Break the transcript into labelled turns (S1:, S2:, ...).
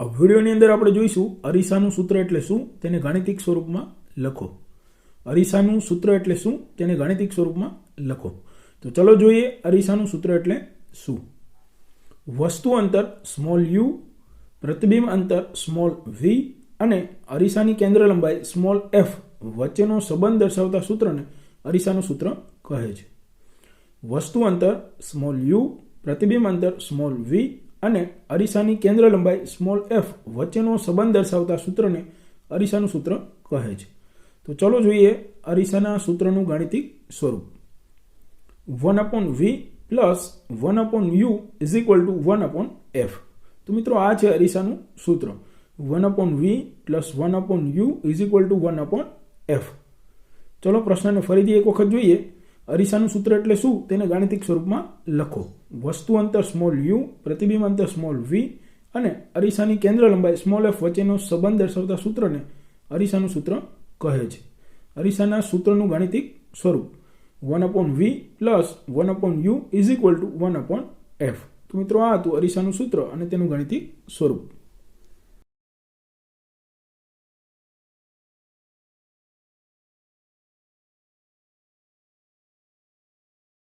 S1: વિડીયોની અંદર આપણે જોઈશું અરીસાનું સૂત્ર એટલે શું, તેને ગાણિતિક સ્વરૂપમાં લખો. અરીસાનું સૂત્ર એટલે શું, તેને ગાણિતિક સ્વરૂપમાં લખો. તો ચલો જોઈએ અરીસાનું સૂત્ર એટલે શું. વસ્તુ અંતર સ્મોલ યુ, પ્રતિબિંબ અંતર સ્મોલ વી, અને અરીસાની કેન્દ્ર લંબાઈ સ્મોલ એફ વચ્ચેનો સંબંધ દર્શાવતા સૂત્રને અરીસાનું સૂત્ર કહે છે. વસ્તુ અંતર સ્મોલ યુ, પ્રતિબિંબ અંતર સ્મોલ વી અને અરીસાની કેન્દ્ર લંબાઈ સ્મોલ એફ વચ્ચેનો સંબંધ દર્શાવતા સૂત્રને અરીસાનું સૂત્ર કહે છે. તો ચલો જોઈએ અરીસાના સૂત્રનું ગાણિતિક સ્વરૂપ. One upon v plus one upon u is equal to one upon f. તો મિત્રો આ છે અરીસાનું સૂત્ર. One upon v plus one upon u is equal to one upon f. ચલો પ્રશ્નને ફરીથી એક વખત જોઈએ. અરીસાનું સૂત્ર એટલે શું? તેને ગાણિતિક સ્વરૂપમાં લખો. વસ્તુ અંતર સ્મોલ યુ પ્રતિબિંબ અંતર સ્મોલ વી અને અરીસાની કેન્દ્ર લંબાઈ સ્મોલ એફ વચ્ચેનો સંબંધ દર્શાવતા સૂત્રને અરીસાનું સૂત્ર કહે છે. અરીસાના સૂત્રનું ગાણિતિક સ્વરૂપ one upon v plus one upon u is equal to one upon f તો મિત્રો, આ હતું અરીસાનું સૂત્ર અને તેનું ગાણિતિક સ્વરૂપ.